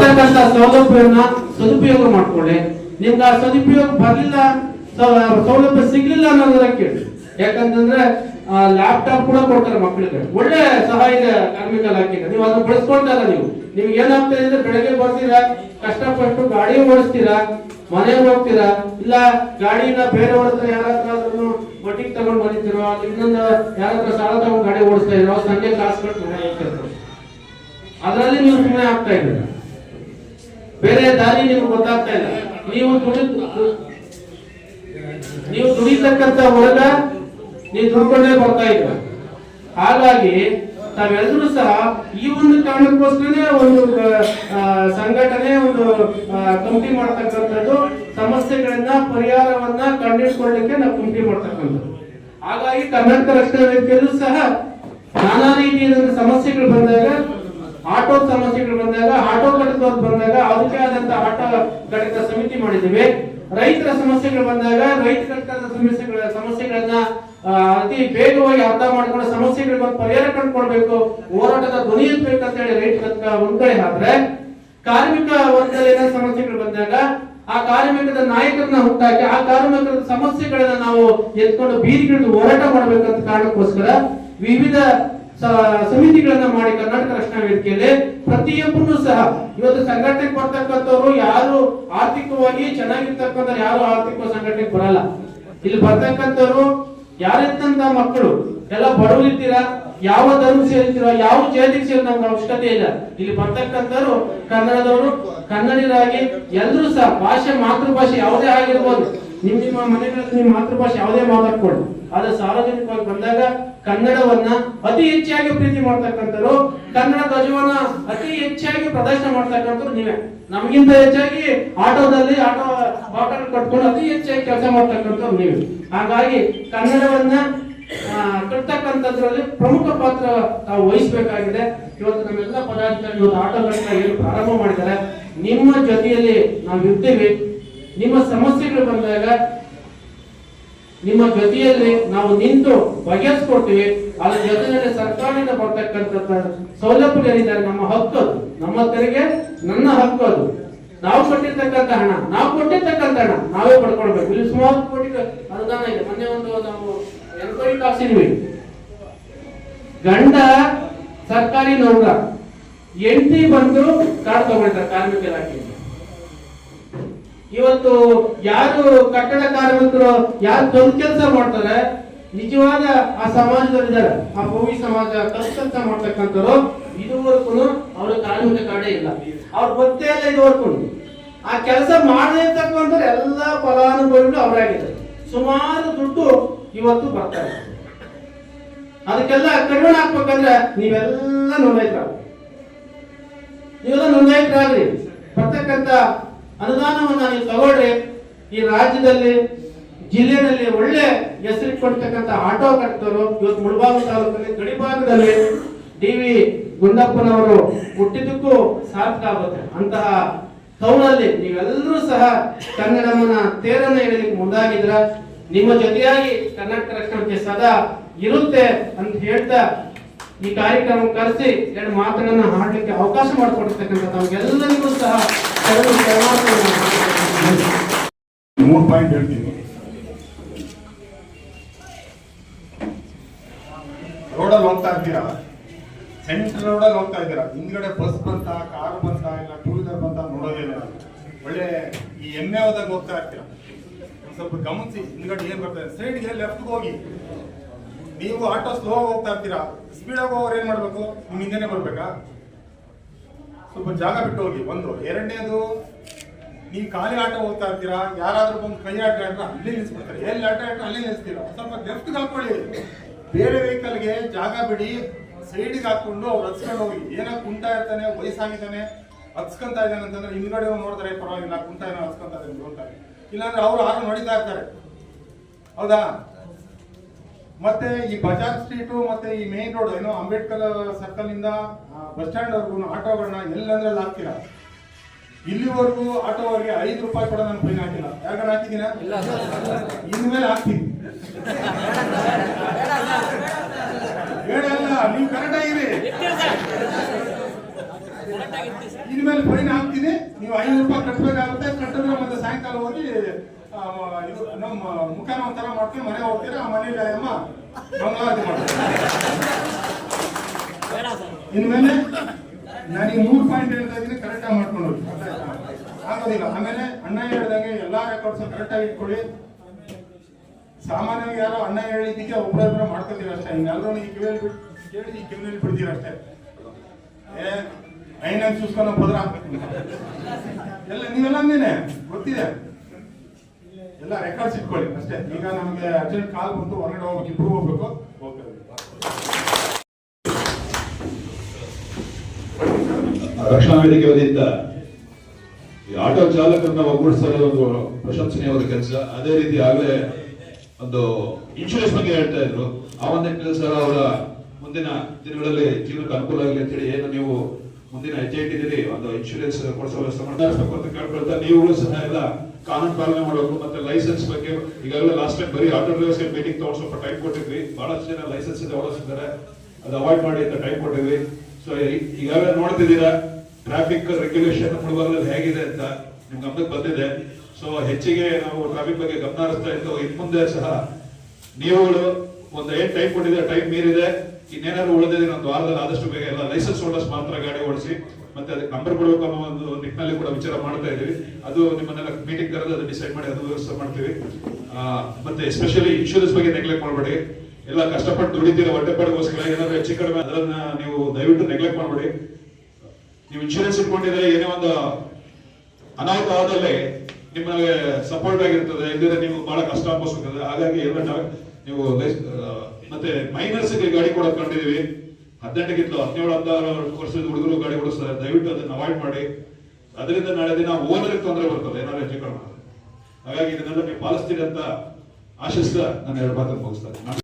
ಬರ್ತಕ್ಕಂಥ ಸೌಲಭ್ಯವನ್ನ ಸದುಪಯೋಗ ಮಾಡ್ಕೊಳ್ಳಿ. ನಿಮ್ಗೆ ಆ ಸದುಪಯೋಗ ಬರಲಿಲ್ಲ ಸೌಲಭ್ಯ ಸಿಗ್ಲಿಲ್ಲ ಅನ್ನೋದನ್ನ ಕೇಳಿ. ಯಾಕಂತಂದ್ರೆ ಲ್ಯಾಪ್ಟಾಪ್ ಕೂಡ ಕೊಡ್ತಾರೆ ಮಕ್ಕಳಿಗೆ ಒಳ್ಳೆ ಇದೆ ಕಾರ್ಮಿಕ ಇಲಾಖೆಗೆ. ನೀವು ಅದನ್ನ ಬಳಸ್ಕೊಳ್ತಾರ ನೀವು. ನಿಮ್ಗೆ ಏನಾಗ್ತಾ ಅಂದ್ರೆ ಬೆಳಗ್ಗೆ ಬರ್ತೀರಾ, ಕಷ್ಟಪಟ್ಟು ಗಾಡಿ ಓಡಿಸ್ತೀರಾ, ಮನೆಗೆ ಹೋಗ್ತೀರಾ, ಇಲ್ಲ ಗಾಡಿನ ಬೇರೆಯವ್ರ ಹತ್ರ ಯಾರ ಹತ್ರ ತಗೊಂಡು ಬಂದಿರೋ ಇನ್ನೊಂದು ಯಾರ ಹತ್ರ ಸಾಲ ತಗೊಂಡು ಗಾಡಿ ಓಡಿಸ್ತಾ ಇರೋ ಸಂಜೆ ಕಾಸು ಕಟ್ಟು ಅದರಲ್ಲಿ ನೀವು ಸುಮ್ಮನೆ ಆಗ್ತಾ ಇದ್ದೀರಾ? ಬೇರೆ ದಾರಿ ನಿಮ್ಗೆ ಗೊತ್ತಾಗ್ತಾ ಇಲ್ಲ. ನೀವು ದುಡಿ ನೀವು ದುಡಿತಕ್ಕಂತ ವರ್ಗ ನೀವು ದುಡ್ಕೊಂಡೇ ಬರ್ತಾ ಇಲ್ಲ. ಹಾಗಾಗಿ ತಾವೆಲ್ಲರೂ ಸಹ ಈ ಒಂದು ಕಾರಣಕ್ಕೋಸ್ಕರನೇ ಒಂದು ಸಂಘಟನೆ, ಒಂದು ಕಮಿಟಿ ಮಾಡ್ತಕ್ಕಂಥದ್ದು, ಸಮಸ್ಯೆಗಳನ್ನ, ಪರಿಹಾರವನ್ನ ಕಂಡುಹಿಡ್ಕೊಳ್ಳಿಕ್ಕೆ ನಾವು ಕಮಿಟಿ ಮಾಡ್ತಕ್ಕಂಥದ್ದು. ಹಾಗಾಗಿ ಕರ್ನಾಟಕ ರಕ್ಷಣಾ ವೇದಿಕೆಯಲ್ಲೂ ಸಹ ನಾನಾ ರೀತಿಯ ಸಮಸ್ಯೆಗಳು ಬಂದಾಗ ಆಟೋ ಸಮಸ್ಯೆಗಳು ಬಂದಾಗ, ಆಟೋ ಘಟಕದವ್ರು ಬಂದಾಗ ಅದಕ್ಕೆ ಆದಂತ ಆಟೋ ಘಟಕ ಸಮಿತಿ ಮಾಡಿದ್ದೇವೆ. ರೈತರ ಸಮಸ್ಯೆಗಳು ಬಂದಾಗ, ರೈತ ಘಟಕದ ಸಮಸ್ಯೆಗಳ, ಸಮಸ್ಯೆಗಳನ್ನ ಅತಿ ಬೇಗವಾಗಿ ಅರ್ಥ ಮಾಡ್ಕೊಂಡು ಸಮಸ್ಯೆಗಳ ಬಗ್ಗೆ ಪರಿಹಾರ ಕಂಡುಕೊಳ್ಬೇಕು ಹೋರಾಟದ ಧ್ವನಿ ಅಂತ ಹೇಳಿ ರೈತ ಘಟಕ ಒಂದ್ ಕಡೆ ಆದ್ರೆ ಕಾರ್ಮಿಕ ವರ್ಗದಲ್ಲಿ ಏನೋ ಸಮಸ್ಯೆಗಳು ಬಂದಾಗ, ಆ ಕಾರ್ಮಿಕದ ನಾಯಕರನ್ನ ಹುಟ್ಟಾಕಿ, ಆ ಕಾರ್ಮಿಕರ ಸಮಸ್ಯೆಗಳನ್ನ ನಾವು ಎತ್ಕೊಂಡು ಬೀದಿಗಿಳಿದು ಹೋರಾಟ ಮಾಡ್ಬೇಕಂತ ಕಾರಣಕ್ಕೋಸ್ಕರ ವಿವಿಧ ಸಮಿತಿಗಳನ್ನ ಮಾಡಿ ಕರ್ನಾಟಕ ರಕ್ಷಣಾ ವೇದಿಕೆಯಲ್ಲಿ ಪ್ರತಿಯೊಬ್ಬರು ಸಹ ಇವತ್ತು ಸಂಘಟನೆ ಬರ್ತಕ್ಕಂಥವ್ರು ಯಾರು ಆರ್ಥಿಕವಾಗಿ ಚೆನ್ನಾಗಿರ್ತಕ್ಕಂಥ ಯಾರು ಆರ್ಥಿಕ ಸಂಘಟನೆ ಬರಲ್ಲ. ಇಲ್ಲಿ ಬರ್ತಕ್ಕಂಥವ್ರು ಯಾರೆತ್ತಂತ ಮಕ್ಕಳು, ಎಲ್ಲ ಬಡವರಿದ್ದೀರಾ ಯಾವ ಧರ್ಮ ಸೇರಿದ್ದೀರೋ ಯಾವ ಜಾತಿಗೆ ಸೇರಿ ನಮ್ಗೆ ಅವಶ್ಯಕತೆ ಇಲ್ಲ. ಇಲ್ಲಿ ಬರ್ತಕ್ಕಂಥವ್ರು ಕನ್ನಡದವರು ಕನ್ನಡಿಗರಾಗಿ ಎಲ್ಲರೂ ಸಹ ಭಾಷೆ, ಮಾತೃಭಾಷೆ ಯಾವುದೇ ಆಗಿರ್ಬೋದು. ನಿಮ್ ನಿಮ್ಮ ಮನೆಗಳಲ್ಲಿ ನಿಮ್ಮ ಮಾತೃಭಾಷೆ ಯಾವುದೇ ಮಾತಾಡ್ಕೊಳ್ಳಿ. ಆದ್ರೆ ಸಾರ್ವಜನಿಕವಾಗಿ ಬಂದಾಗ ಕನ್ನಡವನ್ನ ಅತಿ ಹೆಚ್ಚಾಗಿ ಪ್ರೀತಿ ಮಾಡ್ತಕ್ಕಂಥವ್ರು ಕನ್ನಡ ಧ್ವಜವನ್ನ ಅತಿ ಹೆಚ್ಚಾಗಿ ಪ್ರದರ್ಶನ ಮಾಡ್ತಕ್ಕಂಥವ್ರು ನೀವೇ. ನಮಗಿಂತ ಹೆಚ್ಚಾಗಿ ಆಟೋದಲ್ಲಿ ಆಟೋ, ಬಾಟಲ್ ಕಟ್ಕೊಂಡು ಅತಿ ಹೆಚ್ಚಾಗಿ ಕೆಲಸ ಮಾಡ್ತಕ್ಕಂಥವ್ರು ನೀವು. ಹಾಗಾಗಿ ಕನ್ನಡವನ್ನ ಕಟ್ತಕ್ಕಂಥದ್ರಲ್ಲಿ ಪ್ರಮುಖ ಪಾತ್ರ ತಾವು ವಹಿಸಬೇಕಾಗಿದೆ. ಇವತ್ತು ನಮ್ಮೆಲ್ಲ ಪದಾಧಿಕಾರಿ ಇವತ್ತು ಆಟೋಗಳನ್ನ ಏನು ಪ್ರಾರಂಭ ಮಾಡಿದ್ದಾರೆ. ನಿಮ್ಮ ಜೊತೆಯಲ್ಲಿ ನಾವು ಇರ್ತೀವಿ ನಿಮ್ಮ ಸಮಸ್ಯೆಗಳು ಬಂದಾಗ ನಿಮ್ಮ ಜೊತೆಯಲ್ಲಿ ನಾವು ನಿಂತು ಬಗೆಹರಿಸ್ಕೊಡ್ತೀವಿ ಅದ್ರ ಜೊತೆಯಲ್ಲಿ ಸರ್ಕಾರದಿಂದ ಬರ್ತಕ್ಕಂಥ ಸೌಲಭ್ಯಗಳಿದ್ದಾರೆ ನಮ್ಮ ಹಕ್ಕು ಅದು. ನಮ್ಮ ತೆರಿಗೆ ನನ್ನ ಹಕ್ಕು ಅದು. ನಾವು ಕೊಟ್ಟಿರ್ತಕ್ಕಂಥ ಹಣ, ನಾವು ಕೊಟ್ಟಿರ್ತಕ್ಕಂಥ ಹಣ, ನಾವೇ ಪಡ್ಕೊಳ್ಬೇಕು. ಇಲ್ಲಿ ಸುಮಾರು ಕೋಟಿ ಅನುದಾನ ಇದೆ. ಮೊನ್ನೆ ಒಂದು ನಾವು ಎನ್ಕ್ವೈರಿ ಹಾಕ್ಸಿದ್ವಿ ಗಂಡ ಸರ್ಕಾರಿ ನೌಕರ. ಎಂಟಿ ಬಂದು ಕಾರ್ಡ್ ತಗೊಂಡಿದ್ದಾರೆ, ಕಾರ್ಮಿಕ ಇಲಾಖೆಯಿಂದ. ಇವತ್ತು ಯಾರು ಕಟ್ಟಡ ಕಾರ್ಮಿಕರು, ಯಾರು ದೊಡ್ಡ ಕೆಲಸ ಮಾಡ್ತಾರೆ, ನಿಜವಾದ ಆ ಸಮಾಜದಲ್ಲಿದ್ದಾರೆ. ಆ ಭೂಮಿ ಸಮಾಜ ಕಷ್ಟ ಕೆಲಸ ಮಾಡ್ತಕ್ಕಂಥವ್ರು ಇದುವರೆಗೂ ಅವ್ರ ಕಾರ್ಮಿಕ ಕಾರ್ಡೇ ಇಲ್ಲ. ಅವ್ರು ಗೊತ್ತೇ ಇಲ್ಲ ಇದುವರೆಗೂ. ಆ ಕೆಲಸ ಮಾಡದೇ ಇರ್ತಕ್ಕಂಥವ್ರು ಎಲ್ಲ ಫಲಾನುಭವಿಗಳು ಅವರಾಗಿದ್ದಾರೆ. ಸುಮಾರು ದುಡ್ಡು ಇವತ್ತು ಬರ್ತಾರೆ ಅದಕ್ಕೆಲ್ಲ ಕಡಿಮೆ ಹಾಕ್ಬೇಕಂದ್ರೆ ನೀವೆಲ್ಲ ನೋಂದಾಯಿತರ ನೀವೆಲ್ಲ ನೋಂದಾಯಿತರಾಗ್ರಿ. ಬರ್ತಕ್ಕಂಥ ಅನುದಾನವನ್ನ ನೀವು ತಗೊಳ್ರಿ ಈ ರಾಜ್ಯದಲ್ಲಿ, ಜಿಲ್ಲೆಯಲ್ಲಿ ಒಳ್ಳೆ ಹೆಸರಿಟ್ಕೊಂಡಿರ್ತಕ್ಕಂಥ ಆಟೋ ಕಟ್ಟರು ಇವತ್ತು ಮುಳಬಾಗ ತಾಲೂಕಲ್ಲಿ ಗಡಿಭಾಗದಲ್ಲಿ ಡಿ ವಿ ಗುಂಡಪ್ಪನವರು ಹುಟ್ಟಿದ್ದಕ್ಕೂ ಸಾರ್ಥಕ ಆಗುತ್ತೆ. ಅಂತಹ ಟೌನಲ್ಲಿ ನೀವೆಲ್ಲರೂ ಸಹ ಕನ್ನಡವನ್ನ ತೇರನ್ನ ಹೇಳಲಿಕ್ಕೆ ಮುಂದಾಗಿದ್ರ ನಿಮ್ಮ ಜೊತೆಯಾಗಿ ಕರ್ನಾಟಕ ರಕ್ಷಣೆ ಸದಾ ಇರುತ್ತೆ ಅಂತ ಹೇಳ್ತಾ ಈ ಕಾರ್ಯಕ್ರಮ ಕರೆಸಿ ಎರಡು ಮಾತುಗಳನ್ನ ಹಾಡಲಿಕ್ಕೆ ಅವಕಾಶ ಮಾಡಿಕೊಡ್ತಕ್ಕಂಥ ತಮಗೆಲ್ಲರಿಗೂ ಸಹ ಮೂರು ಪಾಯಿಂಟ್ ಹೇಳ್ತೀನಿ. ರೋಡಲ್ಲಿ ಹೋಗ್ತಾ ಇದ್ದೀರಾ? ಸೆಂಟ್ರಲ್ ರೋಡಲ್ಲಿ ಹೋಗ್ತಾ ಇದ್ದೀರಾ? ಹಿಂದ್ಗಡೆ ಬಸ್ ಬಂತ ಕಾರ್ ಬಂತ, ಇಲ್ಲ ಟೂ ವೀಲರ್ ಬಂತ ನೋಡೋದಿಲ್ಲ ಒಳ್ಳೆ ಈ ಎಮ್ಮೆ ಹೋದಾಗ ಹೋಗ್ತಾ ಇರ್ತೀರಾ? ಸ್ವಲ್ಪ ಗಮನಿಸಿ, ಹಿಂದ್ಗಡೆ ಏನ್ ಬರ್ತಾ ಇದೆ? ಸೈಡ್ಗೆ ಲೆಫ್ಟ್ ಹೋಗಿ. ನೀವು ಆಟೋ ಸ್ಲೋ ಹೋಗ್ತಾ ಇರ್ತೀರಾ? ಸ್ಪೀಡ್ ಆಗಿ ಹೋಗೋರು ಏನ್ ಮಾಡ್ಬೇಕು? ನಿಮ್ ಹಿಂದೆನೆ ಬರ್ಬೇಕಾ? ಸ್ವಲ್ಪ ಜಾಗ ಬಿಟ್ಟು ಹೋಗಿ ಒಂದು ಎರಡನೇದು, ನೀವು ಖಾಲಿ ಆಟ ಹೋಗ್ತಾ ಇರ್ತೀರಾ? ಯಾರಾದ್ರೂ ಬಂದು ಕೈ ಆಟ ಆಡ್ರೆ ಅಲ್ಲಿ ನಿಲ್ಸ್ಬಿಡ್ತಾರೆ. ಎಲ್ಲಿ ಆಟ ಆಡ್ರೆ ಅಲ್ಲಿ ನಿಲ್ಸ್ತೀರಾ? ಸ್ವಲ್ಪ ಲೆಫ್ಟ್ ಹಾಕೊಳ್ಳಿ ಬೇರೆ ವೆಹಿಕಲ್ಗೆ ಜಾಗ ಬಿಡಿ ಸೈಡ್ಗೆ ಹಾಕೊಂಡು ಅವ್ರು ಹಚ್ಕೊಂಡು ಹೋಗಿ. ಏನೋ ಕುಂಟಾ ಇರ್ತಾನೆ, ವಯಸ್ಸಾಗಿದ್ದಾನೆ ಹಚ್ಕೊಂತ ಇದ್ದಾನೆ ಅಂತಂದ್ರೆ ಹಿಂದ್ಗಡೆ ನೋಡಿದ್ರೆ ಪರವಾಗಿಲ್ಲ ಕುಂಟ ಏನೋ ಹಚ್ಕೊಂತ ಇದ್ದಾನೆ ನೋಡ್ತಾರೆ ಇಲ್ಲಾಂದ್ರೆ ಅವ್ರು ಆರು ನೋಡಿತಾ ಇರ್ತಾರೆ. ಹೌದಾ? ಮತ್ತೆ ಈ ಬಜಾರ್ ಸ್ಟ್ರೀಟು ಮತ್ತೆ ಈ ಮೇನ್ ರೋಡ್ ಏನೋ ಅಂಬೇಡ್ಕರ್ ಸರ್ಕಲ್ ಇಂದ ಬಸ್ ಸ್ಟ್ಯಾಂಡ್ ವರ್ಗು ಆಟೋಗಳನ್ನ ಎಲ್ಲಂದ್ರೆ ಅಲ್ಲಿ ಹಾಕ್ತೀರಾ? ಇಲ್ಲಿವರೆಗೂ ಆಟೋವರೆಗೆ ಐದು ರೂಪಾಯಿ ಕೂಡ ನಾನು ಫೈನ್ ಹಾಕಿಲ್ಲ. ಯಾಕಂದ್ರೆ ಹಾಕಿದೀನ ಇನ್ಮೇಲೆ ಹಾಕ್ತೀನಿ. ಹೇಳಲ್ಲ ನೀವು ಕರೆಕ್ಟ್ ಆಗಿರಿ. ಇನ್ಮೇಲೆ ಫೈನ್ ಹಾಕ್ತೀನಿ. ನೀವು ಐದು ರೂಪಾಯಿ ಕಟ್ಟಬೇಕಾಗುತ್ತೆ ಕಟ್ಟಿದ್ರೆ ಮತ್ತೆ ಸಾಯಂಕಾಲ ಹೋಗಿ ನಮ್ಮ ಮುಖನ ಒಂಥರ ಮಾಡ್ಕೊಂಡು ಮನೆಗೆ ಹೋಗ್ತೀರಾ ಆ ಮನೇಲಿ ಅಮ್ಮ ಮಂಗಳಾರತಿ ಮಾಡ್ತಾರೆ ಇನ್ಮೇಲೆ ನಾನು ಮೂರು ಪಾಯಿಂಟ್ ಹೇಳ್ತಾ ಇದ್ದೀನಿ ಕರೆಕ್ಟಾಗಿ ಮಾಡ್ಕೊಂಡು ಆಗೋದಿಲ್ಲ ಆಮೇಲೆ ಅಣ್ಣ ಹೇಳ್ದಂಗೆ ಎಲ್ಲಾ ರೆಕಾರ್ಡ್ಸ್ ಕರೆಕ್ಟಾಗಿ ಇಟ್ಕೊಳ್ಳಿ ಸಾಮಾನ್ಯವಾಗಿ ಯಾರೋ ಅಣ್ಣ ಹೇಳಿದ್ದಕ್ಕೆ ಒಬ್ಬರೊಬ್ಬರ ಮಾಡ್ಕೊತೀರ ಅಷ್ಟೇ ಹಿಂಗೆಲ್ಲರೂ ಈ ಕಿವಿಯಲ್ಲಿ ಕೇಳಿ ಈ ಕಿವಿನಲ್ಲಿ ಬಿಡ್ತೀರ ಅಷ್ಟೇ ಏ ಐನಾಗ ಚೂಸ್ಕೊಂಡು ಹೋದ್ರ ಎಲ್ಲ ನೀವೆಲ್ಲ ಅಂದೇನೆ ಗೊತ್ತಿದೆ. ಎಲ್ಲ ರೆಕಾರ್ಡ್ಸ್ ಇಟ್ಕೊಳ್ಳಿ. ಅಷ್ಟೇ. ಈಗ ನಮಗೆ ಅರ್ಜೆಂಟ್ ಕಾಲ್ ಬಂತು. ಹೊರಗಡೆ ಹೋಗ್ಬೇಕು. ಇಬ್ರು ಹೋಗ್ಬೇಕು. ರಕ್ಷಣಾ ವೇದಿಕೆ ವತಿಯಿಂದ ಈ ಆಟೋ ಚಾಲಕರನ್ನ ಒಗ್ಗೂಡಿಸಲು ಒಂದು ಪ್ರಶಂಸನೀಯವಾದ ಕೆಲಸ. ಅದೇ ರೀತಿ ಆಗಲೇ ಒಂದು ಇನ್ಶೂರೆನ್ಸ್ ಬಗ್ಗೆ ಹೇಳ್ತಾ ಇದ್ರು. ಆ ಒಂದು ಕೆಲಸ ಅವರ ಮುಂದಿನ ದಿನಗಳಲ್ಲಿ ಜೀವನಕ್ಕೆ ಅನುಕೂಲ ಆಗಲಿ ಅಂತೇಳಿ ಏನು ನೀವು ಮುಂದಿನ ಹೆಜ್ಜೆ ಇಟ್ಟಿದ್ದೀರಿ ಒಂದು ಇನ್ಶೂರೆನ್ಸ್ ಕೊಡಿಸೋ ವ್ಯವಸ್ಥೆ ಮಾಡಬೇಕು ಅಂತ ಕೇಳ್ಕೊಳ್ತಾ ನೀವುಗಳು ಸಹ ಎಲ್ಲ ಕಾನೂನು ಪಾಲನೆ ಮಾಡಬೇಕು ಮತ್ತೆ ಲೈಸೆನ್ಸ್ ಬಗ್ಗೆ ಈಗಾಗಲೇ ಲಾಸ್ಟ್ ಟೈಮ್ ಬರೀ ಆಟೋ ಡ್ರೈವರ್ಸ್ ಮೀಟಿಂಗ್ ತಗೊಂಡು ಸ್ವಲ್ಪ ಟೈಮ್ ಕೊಟ್ಟಿದ್ವಿ ಬಹಳಷ್ಟು ಜನ ಲೈಸೆನ್ಸ್ ಇದೆ ಓಡಿಸಿದ್ದಾರೆ ಅದು ಅವಾಯ್ಡ್ ಮಾಡಿ ಅಂತ ಟೈಮ್ ಕೊಟ್ಟಿದ್ವಿ ಸೊ ಈಗಾಗಲೇ ನೋಡ್ತಿದ್ದೀರಾ ಟ್ರಾಫಿಕ್ ರೆಗ್ಯುಲೇಷನ್ ಮುಳುಗಲ್ಲಿ ಹೇಗಿದೆ ಅಂತ ನಿಮ್ ಗಮನಕ್ಕೆ ಬಂದಿದೆ. ಸೊ ಹೆಚ್ಚಿಗೆ ನಾವು ಟ್ರಾಫಿಕ್ ಬಗ್ಗೆ ಗಮನ ಹರಿಸ್ತಾ ಇದ್ದು ಇನ್ ಮುಂದೆ ಸಹ ನೀವುಗಳು ಒಂದು ಏನ್ ಟೈಮ್ ಕೊಟ್ಟಿದೆ ಟೈಮ್ ಮೀರಿದೆ. ಇನ್ನೇನಾದ್ರು ಉಳಿದಿದೆ ಒಂದು ವಾರದಲ್ಲಿ ಆದಷ್ಟು ಬೇಗ ಎಲ್ಲ ಲೈಸೆನ್ಸ್ ಹೋಲ್ಡರ್ಸ್ ಮಾತ್ರ ಗಾಡಿ ಓಡಿಸಿ, ಮತ್ತೆ ಅದಕ್ಕೆ ನಂಬರ್ ಕೊಡಬೇಕು ಅನ್ನೋ ಒಂದು ನಿಟ್ಟಿನಲ್ಲಿ ಕೂಡ ವಿಚಾರ ಮಾಡ್ತಾ ಇದೀವಿ ಅದು ನಿಮ್ಮನ್ನೆಲ್ಲ ಮೀಟಿಂಗ್ ಕರೆದು ಅದು ಡಿಸೈಡ್ ಮಾಡಿ, ಅದು ವ್ಯವಸ್ಥೆ ಮಾಡ್ತೀವಿ. ಮತ್ತೆ ಎಸ್ಪೆಷಲಿ ಇನ್ಶೂರೆನ್ಸ್ ಬಗ್ಗೆ ನೆಗ್ಲೆಕ್ಟ್ ಮಾಡಬೇಡಿ. ಎಲ್ಲ ಕಷ್ಟಪಟ್ಟು ದುಡಿತೀರ ಹೊಟ್ಟೆಪಾಡಿಗೋಸ್ಕರ, ಏನಾದ್ರು ಹೆಚ್ಚು ಕಡಿಮೆ ಅದನ್ನ ನೀವು ದಯವಿಟ್ಟು ನೆಗ್ಲೆಕ್ಟ್ ಮಾಡಬೇಡಿ. ನೀವು ಇನ್ಶೂರೆನ್ಸ್ ಇಟ್ಕೊಂಡಿದ್ರೆ ಏನೇ ಒಂದು ಅನಾಹುತ ಆದಲ್ಲಿ ನಿಮಗೆ ಸಪೋರ್ಟ್ ಆಗಿರ್ತದೆ ಇಲ್ಲದ್ರೆ ನೀವು ಬಹಳ ಕಷ್ಟ ಅನುಭವಿಸ್ತದೆ ಹಾಗಾಗಿ ಎಲ್ಲ ನಾವು- ಮತ್ತೆ ಮೈನರ್ಸ್ಗೆ ಗಾಡಿ ಕೊಡೋದು ಕಂಡಿದೀವಿ ಹದಿನೆಂಟಕ್ಕಿಂತ ಹದಿನೇಳು ಹದಿನಾರು ವರ್ಷದ ಹುಡುಗರು ಗಾಡಿ ಓಡಿಸ್ತಾರೆ. ದಯವಿಟ್ಟು ಅದನ್ನ ಅವಾಯ್ಡ್ ಮಾಡಿ. ಅದರಿಂದ ನಾಳೆ ದಿನ ಓನರ್ ತೊಂದರೆ ಬರ್ತದೆ, ಏನಾದ್ರು ಹೆಚ್ಚು ಕಡಿಮೆ ಹಾಗಾಗಿ ಇದನ್ನೆಲ್ಲ ನೀವು ಪಾಲಿಸ್ತೀರಿ ಅಂತ ಆಶಿಸ್ತಾ ನಾನು ಎರಡು ಮಾತನ್ನು ಮುಗಿಸ್ತೇನೆ.